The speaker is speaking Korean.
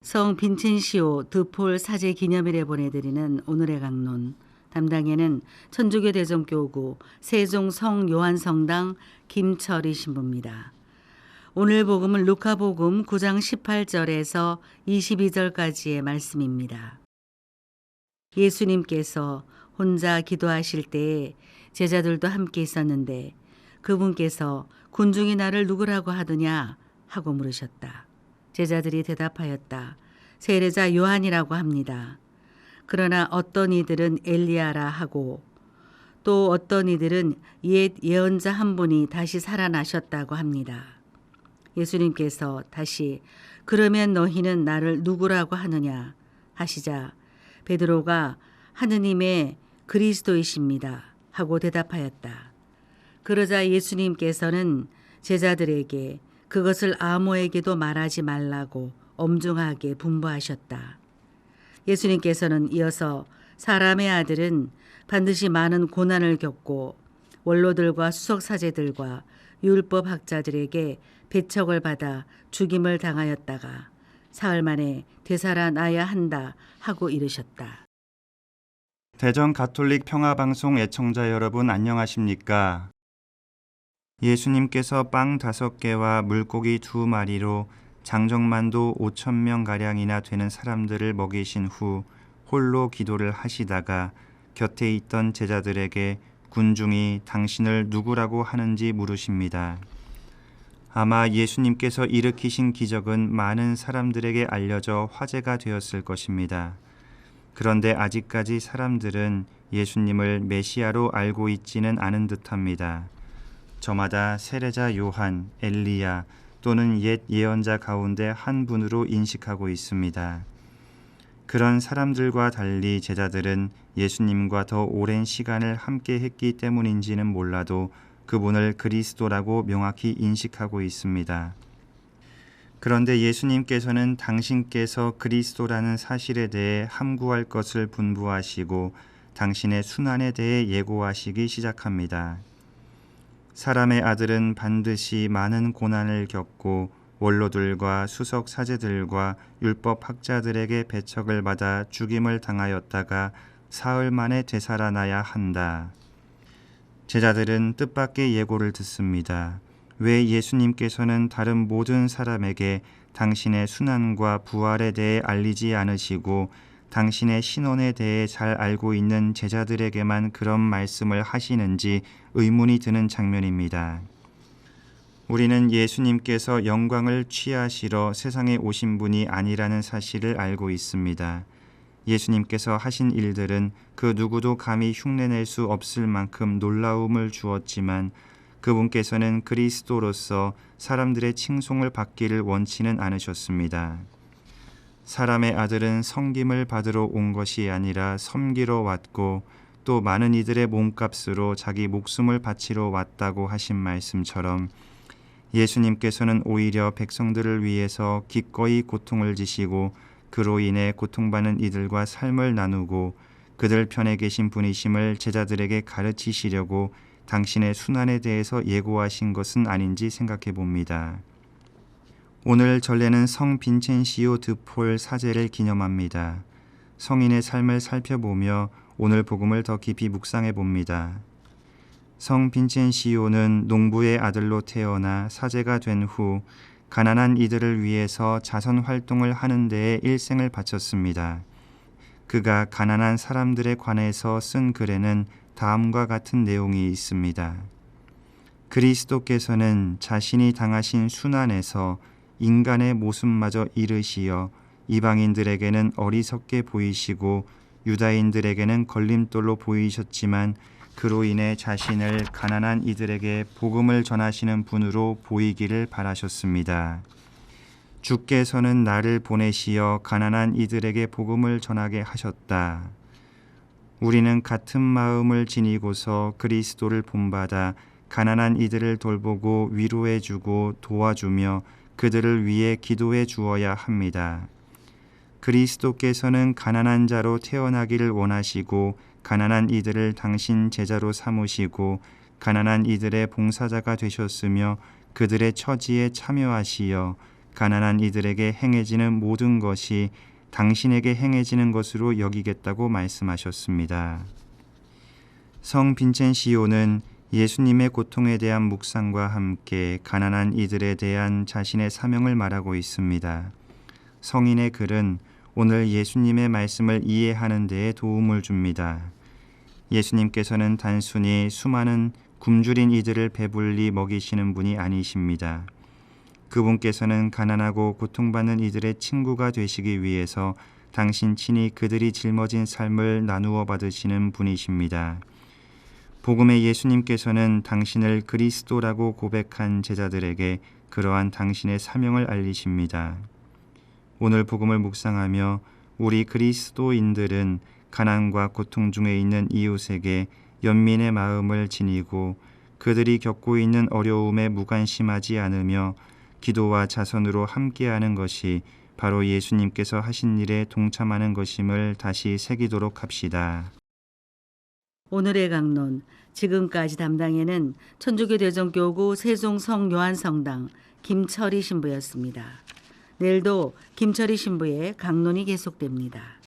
성 빈첸시오 드폴 사제 기념일에 보내드리는 오늘의 강론 담당에는 천주교 대전교구 세종 성 요한성당 김철희 신부입니다. 오늘 복음은 루카복음 9장 18절에서 22절까지의 말씀입니다. 예수님께서 혼자 기도하실 때에 제자들도 함께 있었는데 그분께서 군중이 나를 누구라고 하더냐 하고 물으셨다. 제자들이 대답하였다. 세례자 요한이라고 합니다. 그러나 어떤 이들은 엘리야라 하고 또 어떤 이들은 옛 예언자 한 분이 다시 살아나셨다고 합니다. 예수님께서 다시 그러면 너희는 나를 누구라고 하느냐 하시자 베드로가 하느님의 그리스도이십니다 하고 대답하였다. 그러자 예수님께서는 제자들에게 그것을 아무에게도 말하지 말라고 엄중하게 분부하셨다. 예수님께서는 이어서 사람의 아들은 반드시 많은 고난을 겪고 원로들과 수석사제들과 율법 학자들에게 배척을 받아 죽임을 당하였다가 사흘 만에 되살아나야 한다 하고 이르셨다. 대전 가톨릭 평화방송 애청자 여러분 안녕하십니까? 예수님께서 빵 다섯 개와 물고기 두 마리로 장정만도 5천 명 가량이나 되는 사람들을 먹이신 후 홀로 기도를 하시다가 곁에 있던 제자들에게 군중이 당신을 누구라고 하는지 물으십니다. 아마 예수님께서 일으키신 기적은 많은 사람들에게 알려져 화제가 되었을 것입니다. 그런데 아직까지 사람들은 예수님을 메시아로 알고 있지는 않은 듯합니다. 저마다 세례자 요한, 엘리야 또는 옛 예언자 가운데 한 분으로 인식하고 있습니다. 그런 사람들과 달리 제자들은 예수님과 더 오랜 시간을 함께 했기 때문인지는 몰라도 그분을 그리스도라고 명확히 인식하고 있습니다. 그런데 예수님께서는 당신께서 그리스도라는 사실에 대해 함구할 것을 분부하시고 당신의 순환에 대해 예고하시기 시작합니다. 사람의 아들은 반드시 많은 고난을 겪고 원로들과 수석 사제들과 율법 학자들에게 배척을 받아 죽임을 당하였다가 사흘 만에 되살아나야 한다. 제자들은 뜻밖의 예고를 듣습니다. 왜 예수님께서는 다른 모든 사람에게 당신의 순환과 부활에 대해 알리지 않으시고 당신의 신원에 대해 잘 알고 있는 제자들에게만 그런 말씀을 하시는지 의문이 드는 장면입니다. 우리는 예수님께서 영광을 취하시러 세상에 오신 분이 아니라는 사실을 알고 있습니다. 예수님께서 하신 일들은 그 누구도 감히 흉내낼 수 없을 만큼 놀라움을 주었지만 그분께서는 그리스도로서 사람들의 칭송을 받기를 원치는 않으셨습니다. 사람의 아들은 성김을 받으러 온 것이 아니라 섬기러 왔고 또 많은 이들의 몸값으로 자기 목숨을 바치러 왔다고 하신 말씀처럼 예수님께서는 오히려 백성들을 위해서 기꺼이 고통을 지시고 그로 인해 고통받는 이들과 삶을 나누고 그들 편에 계신 분이심을 제자들에게 가르치시려고 당신의 순환에 대해서 예고하신 것은 아닌지 생각해 봅니다. 오늘 전례는 성 빈첸시오 드폴 사제를 기념합니다. 성인의 삶을 살펴보며 오늘 복음을 더 깊이 묵상해 봅니다. 성 빈첸시오는 농부의 아들로 태어나 사제가 된 후 가난한 이들을 위해서 자선 활동을 하는 데에 일생을 바쳤습니다. 그가 가난한 사람들에 관해서 쓴 글에는 다음과 같은 내용이 있습니다. 그리스도께서는 자신이 당하신 순환에서 인간의 모습마저 잃으시어 이방인들에게는 어리석게 보이시고 유다인들에게는 걸림돌로 보이셨지만 그로 인해 자신을 가난한 이들에게 복음을 전하시는 분으로 보이기를 바라셨습니다. 주께서는 나를 보내시어 가난한 이들에게 복음을 전하게 하셨다. 우리는 같은 마음을 지니고서 그리스도를 본받아 가난한 이들을 돌보고 위로해 주고 도와주며 그들을 위해 기도해 주어야 합니다. 그리스도께서는 가난한 자로 태어나기를 원하시고 가난한 이들을 당신 제자로 삼으시고 가난한 이들의 봉사자가 되셨으며 그들의 처지에 참여하시어 가난한 이들에게 행해지는 모든 것이 당신에게 행해지는 것으로 여기겠다고 말씀하셨습니다. 성 빈첸시오는 예수님의 고통에 대한 묵상과 함께 가난한 이들에 대한 자신의 사명을 말하고 있습니다. 성인의 글은 오늘 예수님의 말씀을 이해하는 데에 도움을 줍니다. 예수님께서는 단순히 수많은 굶주린 이들을 배불리 먹이시는 분이 아니십니다. 그분께서는 가난하고 고통받는 이들의 친구가 되시기 위해서 당신 친히 그들이 짊어진 삶을 나누어 받으시는 분이십니다. 복음의 예수님께서는 당신을 그리스도라고 고백한 제자들에게 그러한 당신의 사명을 알리십니다. 오늘 복음을 묵상하며 우리 그리스도인들은 가난과 고통 중에 있는 이웃에게 연민의 마음을 지니고 그들이 겪고 있는 어려움에 무관심하지 않으며 기도와 자선으로 함께하는 것이 바로 예수님께서 하신 일에 동참하는 것임을 다시 새기도록 합시다. 오늘의 강론 지금까지 담당에는 천주교 대전교구 세종성 요한성당 김철희 신부였습니다. 내일도 김철희 신부의 강론이 계속됩니다.